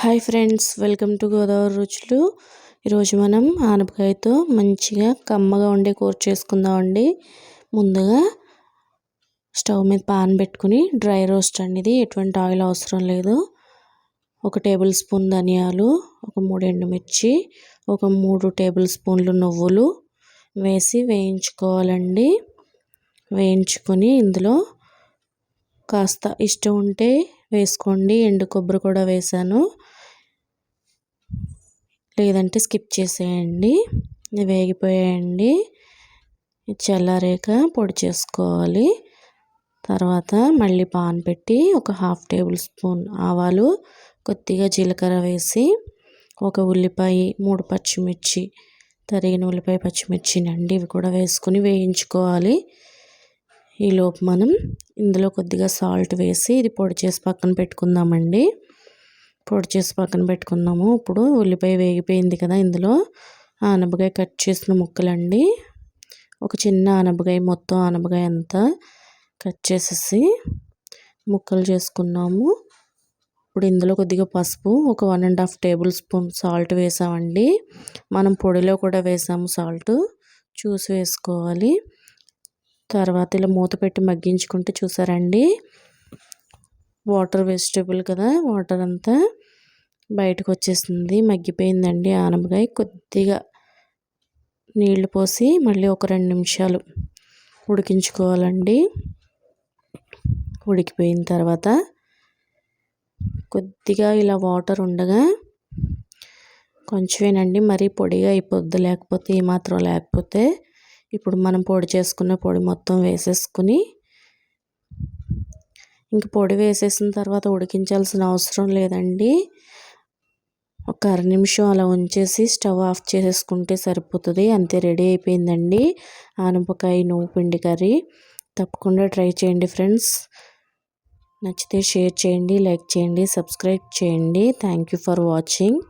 Hi friends welcome to Godavari రుచులు. ఈరోజు మనం ఆనపకాయతో మంచిగా కమ్మగా ఉండే కూర చేసుకుందామండి ముందుగా స్టవ్ మీద పాన్ పెట్టుకుని డ్రై రోస్ట్ అనేది ఎటువంటి ఆయిల్ అవసరం లేదు. ఒక టేబుల్ స్పూన్ ధనియాలు ఒక మూడు ఎండుమిర్చి ఒక మూడు టేబుల్ స్పూన్లు నువ్వులు వేసి వేయించుకోవాలండి. వేయించుకొని ఇందులో కాస్త ఇష్టం ఉంటే వేసుకోండి. ఎండు కొబ్బరి కూడా వేసాను. లేదంటే స్కిప్ చేసేయండి. వేగిపోయాయండి. చల్లారాక పొడి చేసుకోవాలి. తర్వాత మళ్ళీ పాన్ పెట్టి ఒక హాఫ్ టేబుల్ స్పూన్ ఆవాలు కొద్దిగా జీలకర్ర వేసి ఒక ఉల్లిపాయ మూడు పచ్చిమిర్చి తరిగిన ఉల్లిపాయ పచ్చిమిర్చి నండి ఇవి కూడా వేసుకుని వేయించుకోవాలి. ఈలోపు మనం ఇందులో కొద్దిగా సాల్ట్ వేసి ఇది పొడి చేసి పక్కన పెట్టుకుందామండి. పొడి చేసి పక్కన పెట్టుకున్నాము. ఇప్పుడు ఉల్లిపాయ వేగిపోయింది కదా ఇందులో. ఆనపకాయ కట్ చేసిన ముక్కలండి. ఒక చిన్న ఆనపకాయ మొత్తం ఆనపకాయ అంతా కట్ చేసేసి ముక్కలు చేసుకున్నాము. ఇప్పుడు ఇందులో కొద్దిగా పసుపు ఒక one and half tablespoon salt వేసామండి. మనం పొడిలో కూడా వేసాము సాల్ట్. చూసి వేసుకోవాలి. తర్వాత ఇలా మూత పెట్టి మగ్గించుకుంటే చూసారండి? వాటర్ వెజిటేబుల్ కదా వాటర్ అంతా బయటకు వచ్చేసింది మగ్గిపోయిందండి ఆనపకాయ కొద్దిగా నీళ్ళు పోసి మళ్ళీ ఒక రెండు నిమిషాలు ఉడికించుకోవాలండి. ఉడికిపోయిన తర్వాత కొద్దిగా ఇలా వాటర్ ఉండగా కొంచెమేనండి మరీ పొడిగా అయిపోద్ది లేకపోతే ఏమాత్రం లేకపోతే ఇప్పుడు మనం పొడి చేసుకున్న పొడి మొత్తం వేసేసుకుని ఇంక పొడి వేసేసిన తర్వాత ఉడికించాల్సిన అవసరం లేదండి. ఒక అర నిమిషం అలా ఉంచేసి స్టవ్ ఆఫ్ చేసేసుకుంటే సరిపోతుంది. అంతే రెడీ అయిపోయిందండి. ఆనపకాయ నువ్వు పిండి కర్రీ. తప్పకుండా ట్రై చేయండి ఫ్రెండ్స్. నచ్చితే షేర్ చేయండి లైక్ చేయండి సబ్స్క్రైబ్ చేయండి. Thank you for watching.